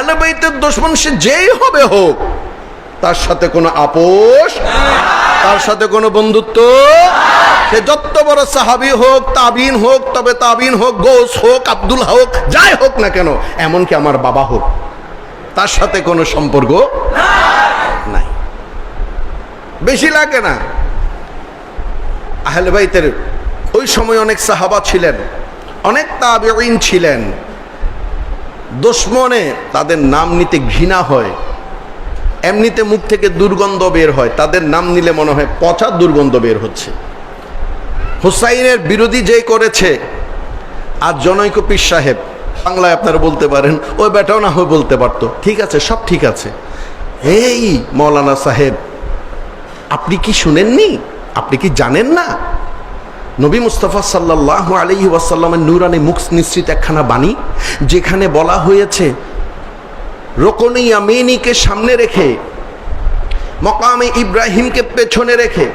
আহলে বাইতের দুশ্মন সে যেই হবে হোক, তার সাথে কোনো আপোষ, তার সাথে কোনো বন্ধুত্ব, সে যত বড় সাহাবি হোক, তাবিন হোক, তবে তাবিন হোক, গোস হোক, আব্দুল হোক যাই হোক না কেন, এমনকি আমার বাবা হোক, তার সাথে কোনো সম্পর্ক নাই। বেশি লাগে না। আহলে বাইতের ওই সময় অনেক সাহাবা ছিলেন, অনেক তাবিন ছিলেন দুশ্মনে তাদের নাম নিতে ঘৃণা হয়, এমনিতে মুখ থেকে দুর্গন্ধ বের হয়, তাদের নাম নিলে মনে হয় পচা দুর্গন্ধ বের হচ্ছে। হুসাইনের বিরোধী যে করেছে, আর জনৈক পীর সাহেব, বাংলায় আপনারা বলতে পারেন, ওই বেটাও না হয় বলতে পারতো। ঠিক আছে, সব ঠিক আছে। এই মৌলানা সাহেব, আপনি কি শুনেননি? আপনি কি জানেন না? নবী মুস্তফা সাল্লাহ আলহি ওয়াসাল্লামের নুরানি মুখ নিশ্চিত একখানা বাণী, যেখানে বলা হয়েছে, রোকনি আমিনীকে সামনে রেখে, মকামে ইব্রাহিমকে পেছনে রেখে,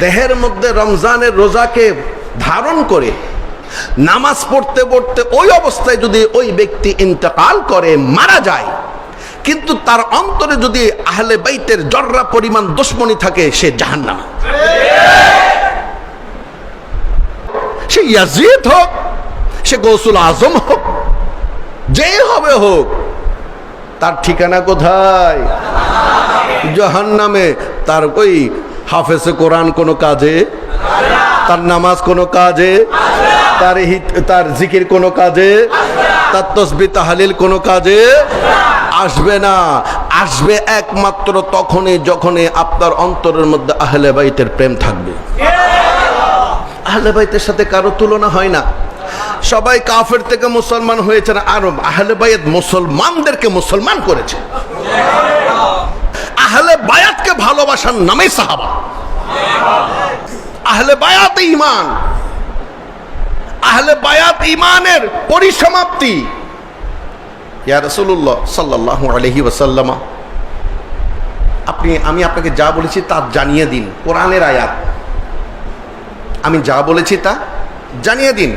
দেহের মধ্যে রমজানের রোজাকে ধারণ করে, নামাজ পড়তে পড়তে ওই অবস্থায় যদি ওই ব্যক্তি ইন্তেকাল করে, মারা যায়। কিন্তু তার অন্তরে যদি আহলে বাইতের জর্রা পরিমাণ দুশ্মনী থাকে, সে জাহান্নামা সে ইয়াজিদ হোক, সে গৌসুল আজম হোক যে হবে হোক, তার ঠিকানা কোথায়? জাহান নামে তার ওই হাফেজে কোরআন কোনো কাজে? তার নামাজ কোনো কাজে? তার হিত- তার জিকির কোনো কাজে? তার তসবি তাহালিল কোনো কাজে? আসবে না। আসবে একমাত্র তখনই যখনই আপনার অন্তরের মধ্যে আহলে বাইতের প্রেম থাকবে। আহলে বাইতের সাথে কারও তুলনা হয় না। সবাই কাফের থেকে মুসলমান হয়েছে আর আহলে বাইত মুসলমানদেরকে মুসলমান করেছে। আহলে বায়াতকে ভালোবাসার নামে সাহাবা। আহলে বায়াত ইমান আহলে বায়াত ইমানের পরিসমাপ্তি। ইয়া রাসূলুল্লাহ সাল্লাল্লাহু আলাইহি ওয়াসাল্লামা। আপনি, আমি আপনাকে যা বলেছি তা জানিয়ে দিন। কোরআনের আয়াত। আমি যা বলেছি তা জানিয়ে দিন।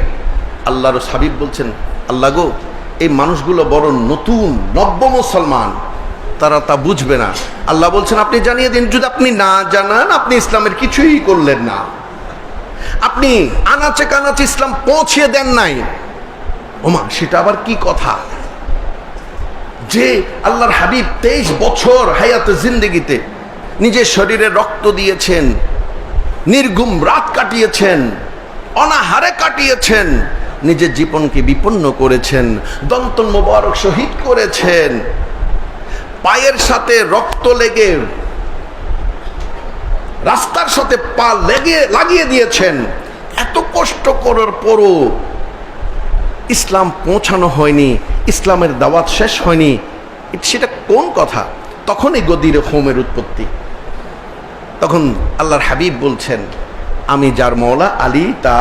আল্লাহর হাবিব বলছেন, আল্লাহ গো, এই মানুষগুলো বড় নতুন, নব্য মুসলমান। তারা তা বুঝবে না। আল্লাহ বলছেন, আপনি জানিয়ে দিন, যদি আপনি না জানান, আপনি ইসলামের কিছুই করলেন না। আপনি আনাচে কানাচে ইসলাম পৌঁছিয়ে দেন নাই। ওমা, সেটা আবার কি কথা? যে আল্লাহর হাবিব তেইশ বছর হায়াতে জিন্দেগিতে নিজের শরীরে রক্ত দিয়েছেন নির্গুম রাত কাটিয়েছেন, অনাহারে কাটিয়েছেন, নিজের জীবনকে বিপন্ন করেছেন দন্তন মোবারক শহীদ করেছেন। পায়ের সাথে রক্ত লেগে, রাস্তার সাথে পা লেগে, লাগিয়ে দিয়েছেন। এত কষ্ট করার পরও ইসলাম পৌঁছানো হয়নি, ইসলামের দাওয়াত শেষ হয়নি। সেটা কোন কথা? তখনই গদির হোমের উৎপত্তি। তখন আল্লাহর হাবিব বলছেন আমি যার মৌলা আলী তা